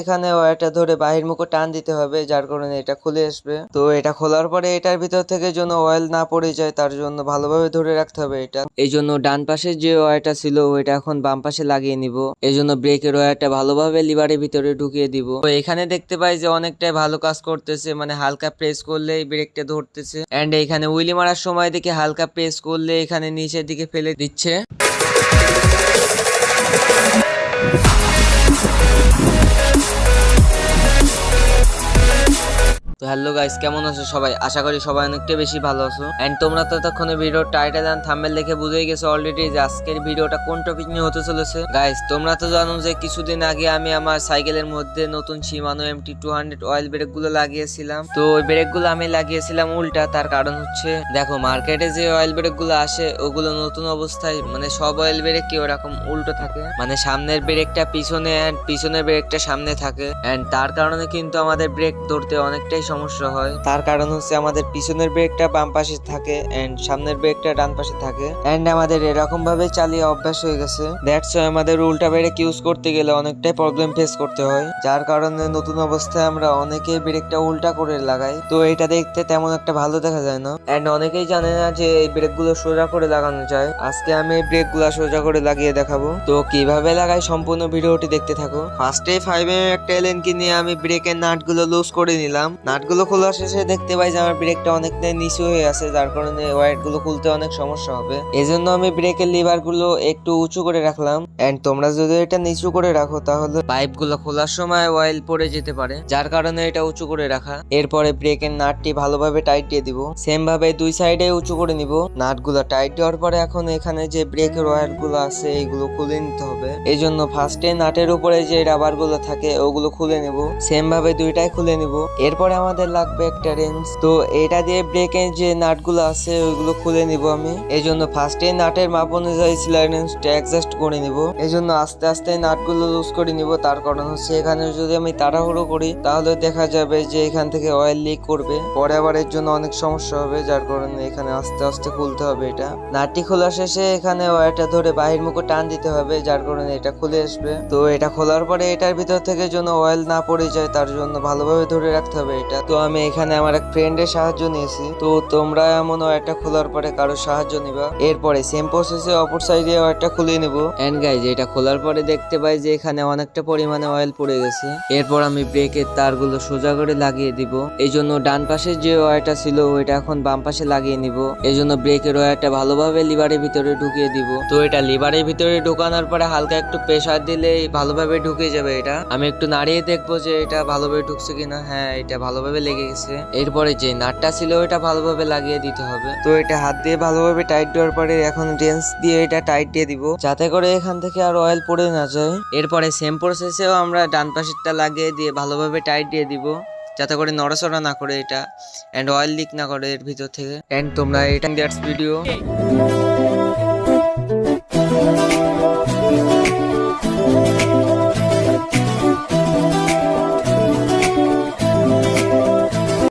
এখানে ওয়ারটা ধরে বাহির মুখে টান দিতে হবে, যার কারণে এটা খুলে আসবে। তো এটা খোলার পরে এটার ভিতর থেকে যেন অয়েল না পড়ে যায়, তার জন্য ভালোভাবে ধরে রাখতে হবে এটা। এই জন্য ডান পাশে যে ওয়ারটা ছিল, ওইটা এখন বাম পাশে লাগিয়ে নিব। এই জন্য ব্রেকের ওয়ারটা ভালোভাবে লিভারের ভিতরে ঢুকিয়ে দিব। তো এখানে দেখতে পাই যে অনেকটাই ভালো কাজ করতেছে মানে হালকা প্রেস করলেই ব্রেকটা ধরতেছে। এন্ড এখানে উইলি মারার সময় দেখে হালকা প্রেস করলে এখানে নিচের দিকে ফেলে দিচ্ছে। হ্যালো গাইস কেমন আছো সবাই? আশা করি সবাই অনেকটা বেশি ভালো আছো। এন্ড তোমরা ততক্ষণে ভিডিও টাইটেল এন্ড থাম্বনেল দেখে বুঝেই গেছো অলরেডি যে আজকের ভিডিওটা কোন টপিক নিয়ে হতে চলেছে। গাইস তোমরা তো জানো যে কিছুদিন আগে আমি আমার সাইকেলের মধ্যে নতুন Shimano MT two hundred oil ব্রেকগুলো লাগিয়েছিলাম। তো ওই ব্রেকগুলো আমি লাগিয়েছিলাম উল্টা, তার কারণ হচ্ছে, দেখো মার্কেটে যে অয়েল ব্রেকগুলো আসে, ওগুলো নতুন অবস্থায় মানে সব অয়েল ব্রেক কি ওরকম উল্টো থাকে। মানে সামনের ব্রেকটা পিছনে এন্ড পিছনের ব্রেকটা সামনে থাকে। এন্ড তার কারণে কিন্তু আমাদের ব্রেক ধরতে অনেকটাই সমস্যা হয়। তার কারণ হচ্ছে আমাদের পিছনের ব্রেকটা বাম পাশে থাকে এন্ড সামনের ব্রেকটা ডান পাশে থাকে। এন্ড আমাদের এরকম ভাবে চালিয়ে অভ্যাস হয়ে গেছে। দ্যাটস আমাদের উল্টা ব্রেক ইউজ করতে গেলে অনেকটাই প্রবলেম ফেস করতে হয়। যার কারণে নতুন অবস্থায় আমরা অনেকেই ব্রেকটা উল্টা করে লাগাই। তো এটা দেখতে তেমন একটা ভালো দেখা যায় না। এন্ড অনেকেই জানে না যে এই ব্রেকগুলো সোজা করে লাগানো যায়। আজকে আমি এই ব্রেকগুলা সোজা করে লাগিয়ে দেখাবো। তো কীভাবে লাগাই সম্পূর্ণ ভিডিওটি দেখতে থাকো। ফার্স্টে ফাইভ এম একটা এলেনকে নিয়ে আমি ব্রেকের নাটগুলো লুজ করে নিলাম। নাটগুলো খোলা শেষে দেখতে পাই যে আমার ব্রেকটা অনেকটাই নিচু হয়ে আছে, যার কারণে ওয়াইটগুলো খুলতে অনেক সমস্যা হবে। এজন্য আমি ব্রেকের লিভারগুলো একটু উঁচু করে রাখলাম। এন্ড তোমরা যদি এটা নিচু করে রাখো, তাহলে পাইপগুলো খোলার সময় অয়েল পড়ে যেতে পারে, যার কারণে এটা উঁচু করে রাখা। এরপরে ব্রেকের নাটটি ভালোভাবে টাইট দিয়ে দিব। সেম ভাবে দুই সাইডে উঁচু করে নিব। নাটগুলো টাইট দেওয়ার পরে এখন এখানে যে ব্রেকের ওয়্যারগুলো আছে এইগুলো খুলে নিতে হবে। এই জন্য ফার্স্টে নাটের উপরে যে রাবারগুলো থাকে, ওগুলো খুলে নিব। সেম ভাবে দুইটাই খুলে নিব। এরপরে আমাদের লাগবে একটা রেঞ্জ তো এটা দিয়ে ব্রেকের যে নাটগুলো আছে, ওইগুলো খুলে নিব আমি। এই জন্য ফার্স্টে নাটের মাপ অনুযায়ী সিলাই রেঞ্জটা অ্যাডজাস্ট করে নিব। এই জন্য আস্তে আস্তে নাটগুলো লুজ করে নিব। তার কারণ হচ্ছে এখানে যদি আমি তাড়াহুড়ো করি, তাহলে দেখা যাবে যে এখান থেকে অয়েল লিক করবে। পরে আবার এর জন্য অনেক সমস্যা হবে, যার কারণে এখানে আস্তে আস্তে খুলতে হবে এটা। নাটটি খোলা শেষে এখানে ওয়ারটা ধরে বাহির মুখে টান দিতে হবে, যার কারণে এটা খুলে আসবে। তো এটা খোলার পরে এটার ভিতর থেকে যেন অয়েল না পড়ে যায়, তার জন্য ভালোভাবে ধরে রাখতে হবে এটা। তো আমি এখানে আমার এক ফ্রেন্ডের সাহায্য নিয়েছি। তো তোমরা এমন ওয়ারটা খোলার পরে কারও সাহায্য নিবা। এরপরে সেম প্রসেসে অপর সাইডে ওয়ারটা খুলে নিব। এন্ড গাইজ এটা খোলার পরে দেখতে পাই যে এখানে অনেকটা পরিমাণে অয়েল পড়ে গেছে। এরপর আমি ব্রেকের তারগুলো সোজা করে লাগিয়ে দিব। এই জন্য ডান পাশে যে ওয়ারটা ছিল, ওইটা এখন বাম পাশে লাগিয়ে নিব। এই জন্য ব্রেকের ওয়ারটা ভালোভাবে লিভারের ভিতরে ঢুকিয়ে দিব। তো এটা লিভারের ভিতরে ঢোকানোর পরে হালকা একটু প্রেসার দিলে ভালোভাবে ঢুকে যাবে এটা। আমি একটু নাড়িয়ে দেখব যে এটা ভালোভাবে ঢুকছে কিনা। হ্যাঁ এটা ভালোভাবে লেগে গেছে। এরপরে যে নাটটা ছিল ওটা ভালোভাবে লাগিয়ে দিতে হবে। তো এটা হাত দিয়ে ভালোভাবে টাইট দেওয়ার পরে এখন রেঞ্জ দিয়ে এটা টাইট দিয়ে দিব। যাতে করে এখান থেকে আর অয়েল পড়ে না যায়। এরপরে সেম প্রসেসেও আমরা ডান পাশেরটা লাগিয়ে দিয়ে ভালোভাবে টাইট দিয়ে দিব। যাতে করে নড়াচড়া না করে এটা এন্ড অয়েল লিক না করে এর ভিতর থেকে। এন্ড তোমরা এটা দ্যাটস ভিডিও